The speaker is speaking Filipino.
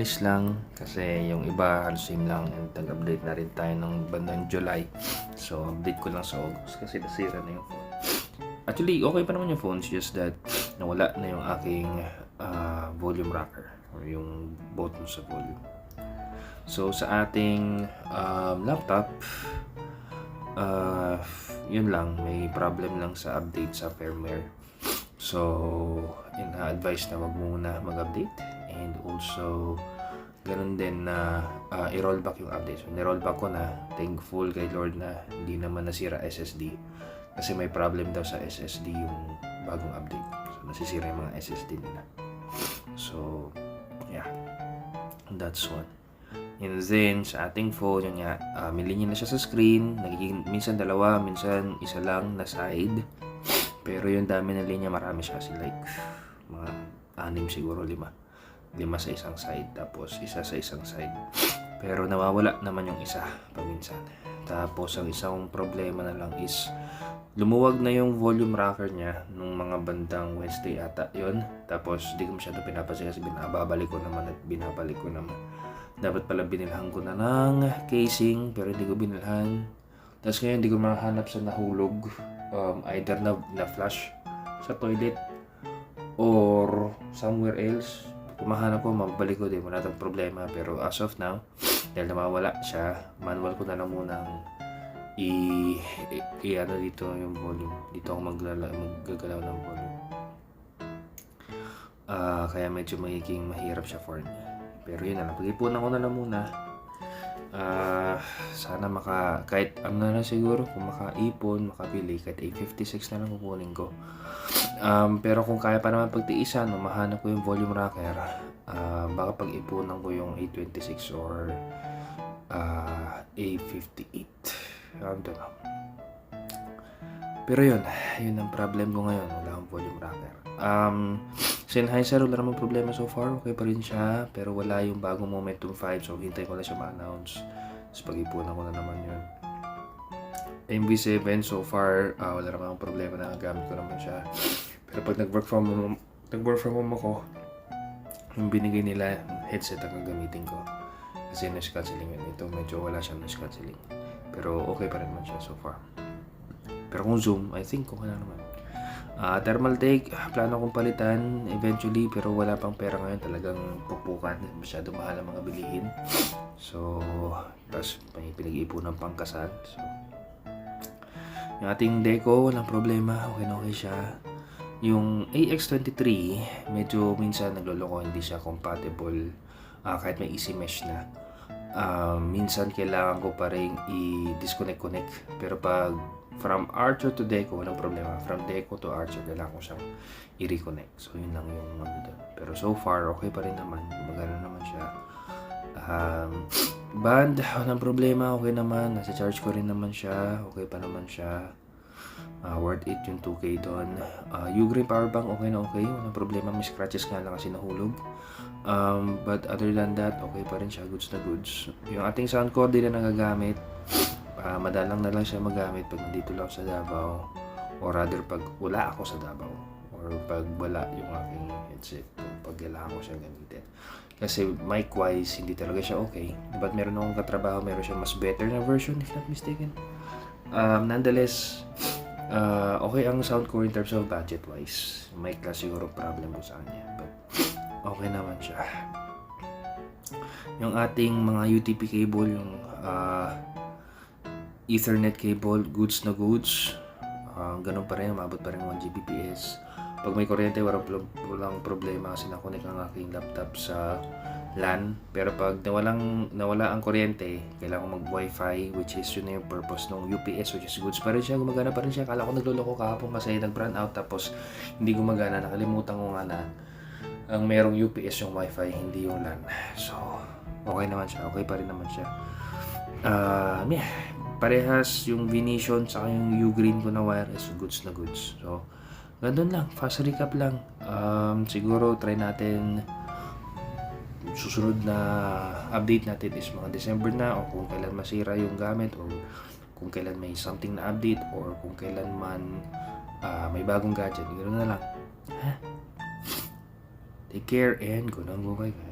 English lang kasi yung iba halos same lang and nag-update na rin tayo ng bandang July. So update ko lang sa August kasi nasira na yung phone. Actually, okay pa naman yung phone, just that nawala na yung aking ah, volume rocker or yung button sa volume. So sa ating um, laptop, ah, yun lang, may problem lang sa update sa firmware. So, ina-advise na wag muna mag-update and also ganun din na ah, i-roll back yung update. So, ni-roll back ko na. Thankful kay Lord na hindi naman nasira SSD. Kasi may problem daw sa SSD yung bagong update. So, nasisira yung mga SSD nila. So, yeah. That's one. And then, sa ating phone, yun nga, uh, may linya na siya sa screen. Nagiging, minsan dalawa, minsan isa lang na side. Pero yung dami ng linya, marami siya kasi like, mga anim siguro, lima. Lima sa isang side, tapos isa sa isang side. Pero nawawala naman yung isa paminsan. Tapos ang isang problema na lang is lumuwag na yung volume rocker niya nung mga bandang Wednesday ata yon Tapos di ko masyado pinapansin kasi binababalik ko naman at binabalik ko naman. Dapat pala binilhan ko na ng casing pero hindi ko binilhan. Tapos ngayon hindi ko mahanap sa nahulog. Um, either na, na flash sa toilet or somewhere else. Kung mahanap ko, mabalik ko din. Wala tayong problema. Pero as of now, dahil nawawala siya, manual ko na lang munang i, i, i ano dito yung volume. Dito ako maglala, maggagalaw ng volume. Ah, kaya medyo magiging mahirap siya for me. Pero yun na lang. Pag-ipunan ko na lang muna. Ah, sana maka kahit ano na siguro kung makaipon, makabili kahit A56 na lang kukunin ko. Um, pero kung kaya pa naman pagtiisan, no, mahanap ko yung volume rocker, ah, baka pag-ipunan ko yung A26 or ah, A58. I don't know. Pero yun, yun ang problem ko ngayon. Wala akong volume rocker. Um, Sennheiser, wala namang problema so far. Okay pa rin siya. Pero wala yung bagong Momentum 5. So, hintay ko lang siya ma-announce. Tapos pag-ipunan ko na naman yun. MV7 so far, ah, wala namang problema na gamit ko naman siya. Pero pag nag-work from home, nag-work from home ako, yung binigay nila, headset ang gagamitin ko. Kasi noise cancelling yun. Ito medyo wala siyang noise cancelling. Pero okay pa rin man siya so far. Pero kung Zoom, I think okay na naman. Ah, thermal take, ah, plano kong palitan eventually pero wala pang pera ngayon talagang pupukan. Masyado mahal ang mga bilihin. So, tapos may pinag-iipunan pang kasal. So, yung ating deco, walang problema. Okay na okay siya. Yung AX23, medyo minsan nagloloko, hindi siya compatible ah, kahit may easy mesh na. Ah, minsan kailangan ko pa rin i-disconnect-connect. Pero pag from Archer to Deco, walang problema. From Deco to Archer, kailangan ko siyang i-reconnect. So, yun lang yung ano doon. Pero so far, okay pa rin naman. Magana naman siya. Um, band, walang problema. Okay naman. Nasa charge ko rin naman siya. Okay pa naman siya. Ah, worth it yung 2K doon. Uh, Ugreen power bank, okay na okay. Walang problema. May scratches nga lang kasi nahulog. Um, but other than that, okay pa rin siya. Goods na goods. Yung ating sound cord, di na nagagamit. Ah, madalang na lang siya magamit pag nandito lang sa Davao. Or rather, pag wala ako sa Davao. Or pag wala yung aking headset. Pag kailangan ko siya gamitin. Kasi mic-wise, hindi talaga siya okay. But meron akong katrabaho, meron siya mas better na version, if not mistaken. Um, nonetheless, uh, okay ang sound ko in terms of budget-wise. Mic lang siguro problem ko sa kanya. But okay naman siya. Yung ating mga UTP cable, yung uh, Ethernet cable, goods na goods. Ah, ganun pa rin, umabot pa rin 1 Gbps. Pag may kuryente, walang, walang problema kasi nakunik ang aking laptop sa LAN. Pero pag nawalang, nawala ang kuryente, kailangan ko mag-wifi, which is yun na yung purpose ng UPS, which is goods pa rin siya, gumagana pa rin siya. Kala ko nagluloko kahapon kasi nag-brand out, tapos hindi gumagana. Nakalimutan ko nga na ang merong UPS yung wifi, hindi yung LAN. So, okay naman siya. Okay pa rin naman siya. Ah, yeah. Parehas yung Venetian sa yung U-Green ko na wire is goods na goods. So, ganun lang. Fast recap lang. Um, siguro try natin susunod na update natin is mga December na o kung kailan masira yung gamit o kung kailan may something na update or kung kailan man ah, may bagong gadget. Ganun na lang. Ha? Take care and go nang go guys.